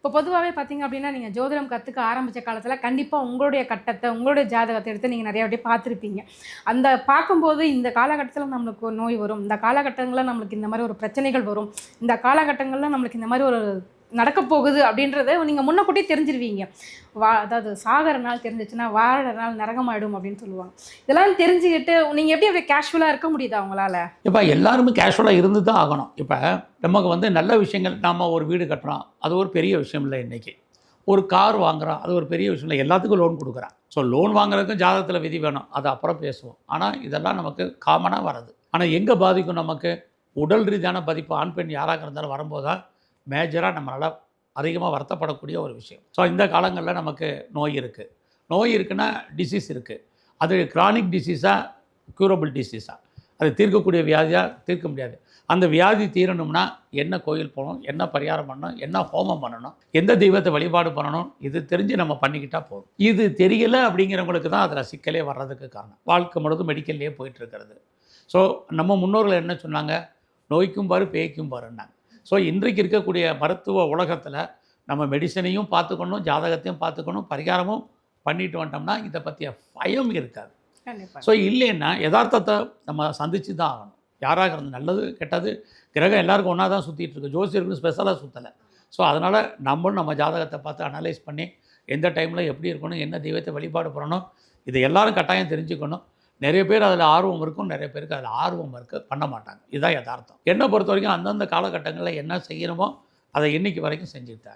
இப்போ பொதுவாகவே பார்த்தீங்க அப்படின்னா நீங்கள் ஜோதிடம் கற்றுக்க ஆரம்பித்த காலத்தில் கண்டிப்பாக உங்களுடைய கட்டத்தை உங்களுடைய ஜாதகத்தை எடுத்து நீங்கள் நிறைய வாட்டி பார்த்துருப்பீங்க. அந்த பார்க்கும்போது இந்த காலகட்டத்தில் நம்மளுக்கு ஒரு நோய் வரும். இந்த காலகட்டங்களில் நம்மளுக்கு இந்த மாதிரி ஒரு பிரச்சனைகள் வரும். இந்த காலகட்டங்களில் நம்மளுக்கு இந்த மாதிரி ஒரு நடக்க போகுது அப்படின்றத நீங்கள் முன்னக்கூட்டியே தெரிஞ்சிருவீங்க. வா அதாவது சாகர நாள் தெரிஞ்சிச்சுன்னா வாழற நாள் நரகமாயிடும் அப்படின்னு சொல்லுவாங்க. இதெல்லாம் தெரிஞ்சுக்கிட்டு நீங்கள் எப்படி அப்படியே கேஷுவலாக இருக்க முடியுதா அவங்களால இப்போ எல்லாருமே கேஷுவலாக இருந்து தான் ஆகணும். இப்போ நமக்கு வந்து நல்ல விஷயங்கள் நாம் ஒரு வீடு கட்டுறோம். அது ஒரு பெரிய விஷயம் இல்லை இன்றைக்கி ஒரு கார் வாங்குறோம். அது ஒரு பெரிய விஷயம் இல்லை. எல்லாத்துக்கும் லோன் கொடுக்குறான். ஸோ லோன் வாங்குறதுக்கும் ஜாதகத்தில் விதி வேணும். அது அப்புறம் பேசுவோம். ஆனால் இதெல்லாம் நமக்கு காமனாக வராது. ஆனால் எங்கே பாதிக்கும் நமக்கு? உடல் ரீதியான பாதிப்பு ஆண் பெண் யாராக இருந்தாலும் வரும்போது தான் மேஜராக நம்மளால் அதிகமாக வருத்தப்படக்கூடிய ஒரு விஷயம். ஸோ இந்த காலங்களில் நமக்கு நோய் இருக்குது நோய் இருக்குன்னா டிசீஸ் இருக்குது அது கிரானிக் டிசீஸாக க்யூரபிள் டிசீஸாக அது தீர்க்கக்கூடிய வியாதியாக தீர்க்க முடியாது. அந்த வியாதி தீரணும்னா என்ன கோயில் போகணும் என்ன பரிகாரம் பண்ணணும் என்ன ஹோமம் பண்ணணும் எந்த தெய்வத்தை வழிபாடு பண்ணணும் இது தெரிஞ்சு நம்ம பண்ணிக்கிட்டால் போதும். இது தெரியலை அப்படிங்கிறவங்களுக்கு தான் அதில் சிக்கலே வர்றதுக்கு காரணம். வாழ்க்கை முழுவதும் மெடிக்கல்லையே போயிட்டு இருக்கிறது. ஸோ நம்ம முன்னோர்கள் என்ன சொன்னாங்க? நோய்க்கும் பாரு பேய்க்கும் பாருன்னாங்க. ஸோ இன்றைக்கு இருக்கக்கூடிய மருத்துவ உலகத்தில் நம்ம மெடிசனையும் பார்த்துக்கணும் ஜாதகத்தையும் பார்த்துக்கணும் பரிகாரமும் பண்ணிட்டு வந்துட்டோம்னா இதை பற்றிய பயம் இருக்காது. ஸோ இல்லைன்னா யதார்த்தத்தை நம்ம சந்திச்சு தான் ஆகணும். யாராக இருந்து நல்லது கெட்டது கிரகம் எல்லாருக்கும் ஒன்றா தான் சுற்றிட்டு இருக்கு. ஜோசியருக்கு ஸ்பெஷலாக சுற்றலை ஸோ அதனால் நம்மளும் நம்ம ஜாதகத்தை பார்த்து அனலைஸ் பண்ணி எந்த டைமில் எப்படி இருக்கணும் என்ன தெய்வத்தை வழிபாடு பண்ணணும் இதை எல்லாரும் கட்டாயம் தெரிஞ்சுக்கணும். நிறைய பேர் அதில் ஆர்வம் இருக்கும் நிறைய பேருக்கு அதில் ஆர்வம் இருக்க பண்ண மாட்டாங்க. இதுதான் யதார்த்தம். என்னை பொறுத்த வரைக்கும் அந்தந்த காலகட்டங்களில் என்ன செய்யணுமோ அதை இன்றைக்கி வரைக்கும் செஞ்சுட்டாங்க